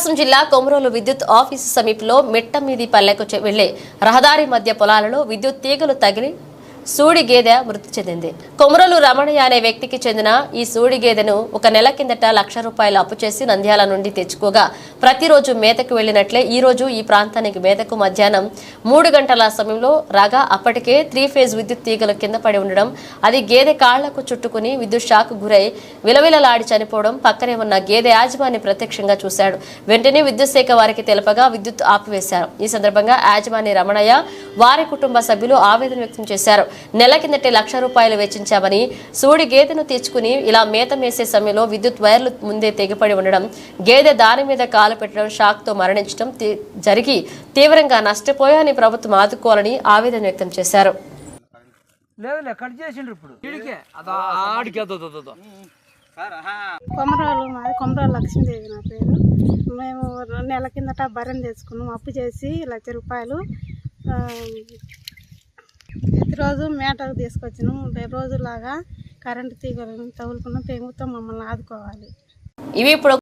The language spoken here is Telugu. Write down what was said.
ప్రకాశం జిల్లా కొమరోలు విద్యుత్ ఆఫీసు సమీపంలో మిట్టమీది పల్లెకు వెళ్ళే రహదారి మధ్య పొలాలలో విద్యుత్ తీగలు తగిలి సూడి గేదె మృతి చెందింది. కొమరలు రమణయ్య అనే వ్యక్తికి చెందిన ఈ సూడి గేదెను ఒక నెల కిందట లక్ష రూపాయలు అప్పు చేసి నంద్యాల నుండి తెచ్చుకోగా ప్రతిరోజు మేతకు వెళ్ళినట్లే ఈ రోజు ఈ ప్రాంతానికి మేతకు మధ్యాహ్నం మూడు గంటల సమయంలో రాగా అప్పటికే త్రీ ఫేజ్ విద్యుత్ తీగలు కింద పడి ఉండడం అది గేదె కాళ్ళకు చుట్టుకుని విద్యుత్ షాక్ గురై విలవిలలాడి చనిపోవడం పక్కనే ఉన్న గేదె యాజమాని ప్రత్యక్షంగా చూశాడు. వెంటనే విద్యుత్ శాఖ వారికి తెలపగా విద్యుత్ ఆపివేశారు. ఈ సందర్భంగా యాజమాని రమణయ్య వారి కుటుంబ సభ్యులు ఆవేదన వ్యక్తం చేశారు. నెల కిందటే లక్ష రూపాయలు వెచ్చించామని సూడి గేదెను తెచ్చుకుని ఇలా మేత మేసే సమయంలో విద్యుత్ వైర్లు ముందే తెగిపడి ఉండడం గేదె దాని మీద కాలు పెట్టడం షాక్తో మరణించడం జరిగి తీవ్రంగా నష్టపోయాని ప్రభుత్వం ఆదుకోవాలని ఆవేదన వ్యక్తం చేశారు. కట్ చేసిండ్రు ఇప్పుడు. ఆడికి కొమరాలు మాది కొమరాలు లక్ష్మీదేవి నా పేరు. మేము నెల కిందట బర్రెని తెచ్చుకున్నాం. అప్పు చేసి లక్ష రూపాయలు ప్రతిరోజు మేటకు తీసుకొచ్చినాం. రేపు రోజులాగా కరెంటు తీగలను తగులుకున్న పెంగుతో మమ్మల్ని ఆదుకోవాలి. ఇవి ఇప్పుడు